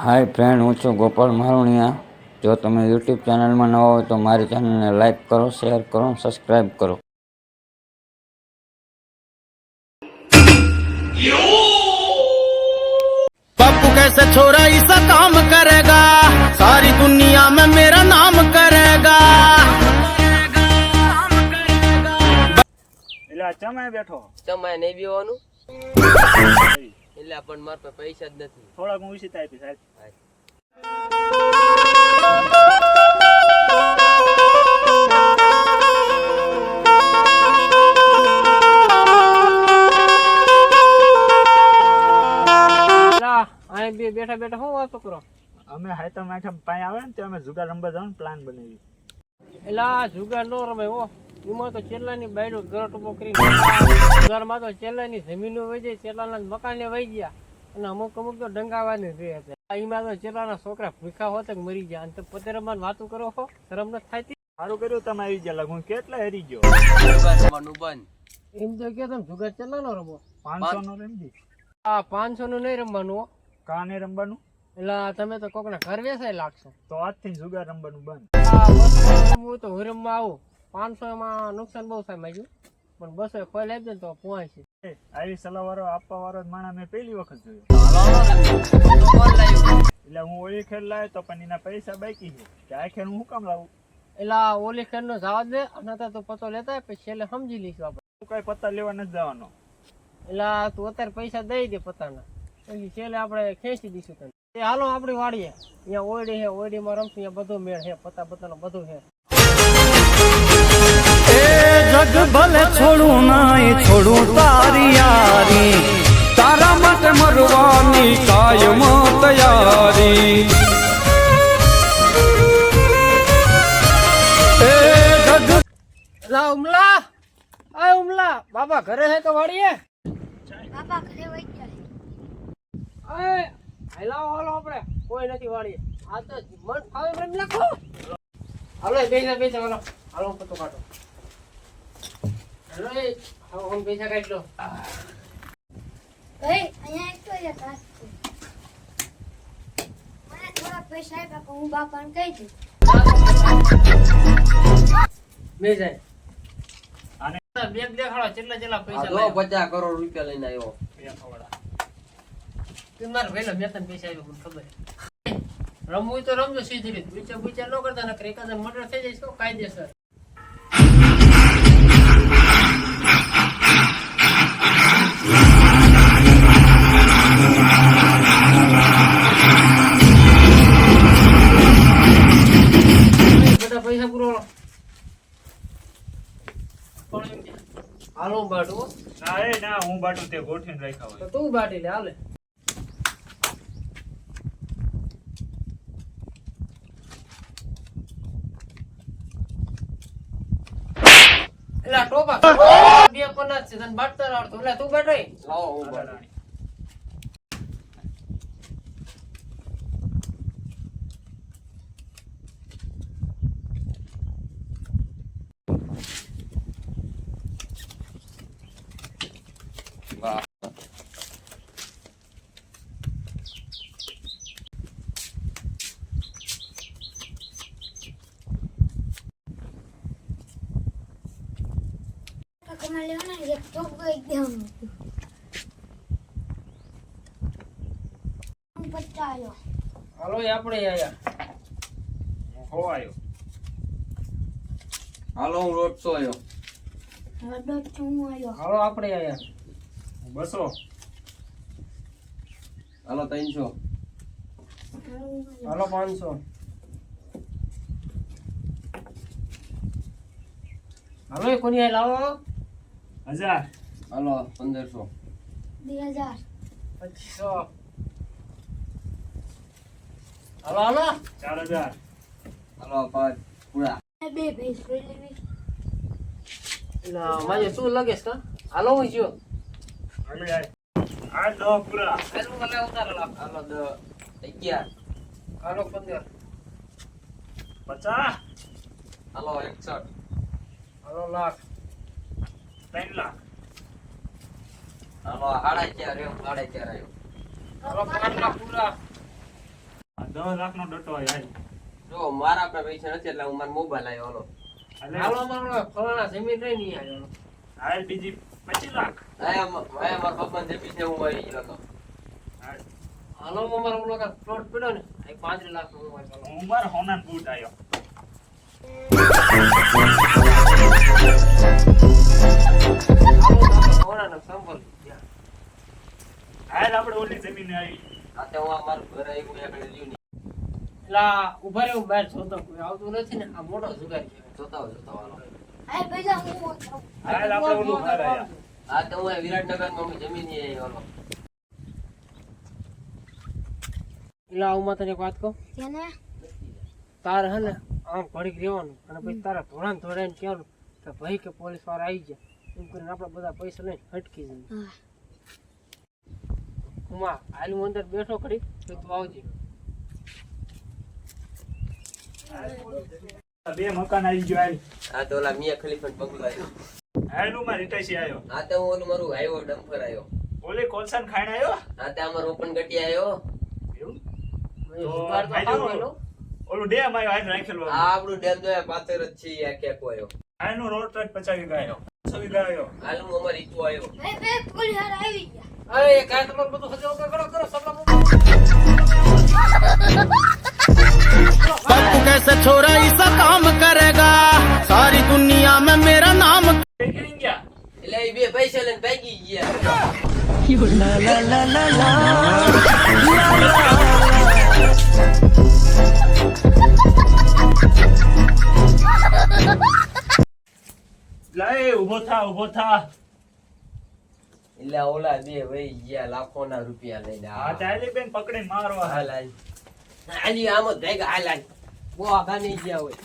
હાય friend હું છું ગોપાલ મારુણિયા. જો તમે યુટ્યુબ ચેનલમાં નવા હોય તો મારી ચેનલને લાઈક કરો શેર કરો સબસ્ક્રાઈબ કરો. પપ્પુ કૈસે છોરા ઈસા કામ કરેગા સારી દુનિયા મેં મેરા નામ કરેગા. ચમાય બેઠો. ચમાય નહીં બેવાનું એટલે પણ માર પાસે પૈસા જ નથી. થોડાક હું વિશે આપી સાહેબ અહીં બી બેઠા બેઠા શું વાતો કરો? અમે હાયતા માઠા પાય આવે ને તો અમે જુગાર રમવા જવાનું પ્લાન બનાવી એટલે આ જુગાર નો રમે હો. એમાં તો ચેલાની બાયડો ગરટ ઊભો કરી ઘરમાં તો ચેલાની જમીનો વહી જાય ચેલાના મકાને વહી ગયા. અને અમુક અમુક તો ડંગાવાની રહે છે. એમાં તો ચેલાના છોકરા ભૂખા હોત મરી ગયા. અને તો પોતે રમવાની કરો હો શરમ ન થાય સારું કર્યું તમે આવી ગયા લગભગ. કેટલા હેરી ગયો? એમ તો કે તમે જુગાર ચેલાનો રમો? પાંચસો નો રમજી આ પાંચસો નું નહીં રમવાનું. કાને રમવાનું? એટલે તમે તો કોકના ઘર વેસાય લાગશો. તો આજથી જુગાર રમવાનું બંધ. હું તો હું રમવા આવું. પાંચસો એમાં નુકસાન બહુ થાય માગ્યું. પણ બસો એ ખોઈ લેજે તો પહોંચે આવી સલાહ વાળો આપવા વાળો માણા મેં પહેલી વખત જોયો. એટલે હું ઓળી ખેલ લાવ્યો તો પણ એના પૈસા બાકી છે. કે આ ખેલ હું શું કામ લાવું? એટલે ઓલી ખેર નો જવા દે અને તો તું પતો લેતા પછી છેલ્લે સમજી લઈશું આપણે. તું કઈ પત્તા લેવા નથી જવાનો. એટલે તું અત્યારે પૈસા દઈ દે પત્તાના. પછી છેલ્લે આપણે ખેંચી દઈશું તને. એ હાલો આપણી વાડીએ. અહીંયા ઓરડી છે ઓરડીમાં રમશું અહીંયા બધું મેળ છે પતા પતાનો બધું છે. જગ ભલે છોડું નહીં છોડું તારી યારી. તારા માટે મરવાની કાયમ તૈયારી. બાબા ઘરે હે તો વાળીએ? બાબા ઘરે વઈ ગયા એ હેલાવ હાલો આપણે. કોઈ નથી વાળીએ. આ તો મન ફાવે એમ લખો હાલો બેસા બેસા હાલો. હાલો પતો કાઢો. પચાસ કરોડ રૂપિયા લઈને આવ્યો. એ ખવડા. તું મારે વહેલો બે ત્રણ પૈસા આવ્યો મને ખબર. રમવું તો રમજો સીધી રીતે. વિચાર વિચાર ન કરતા નકર એકાદ મર્ડર થઈ જાય કાયદેસર? હાલો બાટુ ના એ ના હું બાટુ તે ગોઠવીને રાખ્યા હોય. તો તું બાટી લે હાલે. એલા ટોપા બે પન્ના છે તને બાટતા આવડતું. એટલે તું બાટાઈ લાવો હું બાટું. રાણી. વાહ કમા લેવાના એક ચોક ગઈ દેવાનું હું પત્તા આવ્યો હાલો આપણે આયા હું આવ્યો હાલો હું રોટસો આયો હવે દોઢ છું હું આવ્યો હાલો આપણે આયા બસો હાલો ત્રણસો. હાલો પાંચસો હાલો એ કોની આય લાવો હજાર. હલો પંદરસો. બે હજાર. પચીસો. Hello hello. ચાર હજાર. હલો પાંચ. પૂરા. બે ભેંસ લઈ લેવી. ના માજે શું લાગે છે હાલો હું જો. આ દો પૂરા. હાલો ભલે ઉતારો લાવ હાલો દસ અગિયાર. હાલો પંદર. પચાસ. હાલો એકસઠ. હાલો લાખ. ત્રણ લાખ. હાલો સાડા ચાર આવ્યો સાડા ચાર આવ્યો હાલો પાંચ લાખ પૂરા. દસ લાખ નો ડટો હોય જો મારા પાસે પૈસા નથી એટલે હું મારો મોબાઈલ આવ્યો હાલો. હાલે. હાલો અમારો ફલાણા જમીન રહી નહીં આવ્યો. હાલ બીજી પચીસ લાખ. આયા મારા પપ્પાને જે પીછે હું આવી ગયો હતો. હાલ. અમારો ઓલો પ્લોટ પડ્યો ને એ પાંચ લાખ નો હું મારો હોનાન બૂટ આવ્યો ઓલી આવી. આ તો હું આ ઘર આવ્યું ત્યાં આગળ નહીં. એટલે ઊભા રહ્યો બહાર જોતો કોઈ આવતું નથી ને આ મોટો જુગાર કહેવાય. જોતા જોતા હોય હાલો. પૈસા હું હાલ આપણે ઓલું ઘર આવ્યા આ તો હું આ વિરાટનગરમાં જમીનની આવ્યો હાલો. એટલે આવું માં તને વાત કહું? તેને તારે હે ને આમ ઘડીક રહેવાનું અને પછી તારા ધોળાને ધોળાઈને કહેવાનું કે ભાઈ કે પોલીસવાળા આવી ગયા. એમ કરીને આપડે બધા પૈસા લઈને હટકી જઈએ હા. ઉમા હાલ હું અંદર બેઠો ઘડીક તો તું આવજે. બે મકાન આવી ગયો હાલ. આ તો ઓલા મિયા ખલીફાનો બંગલો આવ્યો હાલમાં મારી રિટાઈસી આવ્યો આ તો હું ઓલું મારું આવ્યો ડમ્પર આવ્યો ઓલે કોલસાન ખાઈને આવ્યો આ તો અમારો ઓપન ગટી આવ્યો એવું? તો. ઓલું ડેમ આવ્યો હાલ રાખેલું આ આપણું ડેમ તો પાછળ જ છે આ કેકો આવ્યો આનો રોડ ટ્રેક પચાવી ગયો છવી ગયો હાલ હું અમારી ઈટુ આવ્યો બે ભાઈ પોલીસ આવી ગયા. અરે એ કાંઈ તમારું બધું હજાર રૂપિયા કરો કરો સપના पप्पू कैसे छोरा ऐसा काम करेगा सारी दुनिया में मेरा नाम નીકળી ગયા એટલે એ બે પૈસા લઈને ભાગી ગયા લાય ઉભો થા ઉભો થા એટલે ઓલા બે વહી ગયા લાખો ના રૂપિયા લઈને. આ ચાલી બેન પકડી મારવા. હાલ હાલ. આમ જ ભેગા હાલ હાલ. બહુ આઘા નહીં ગયા હોય.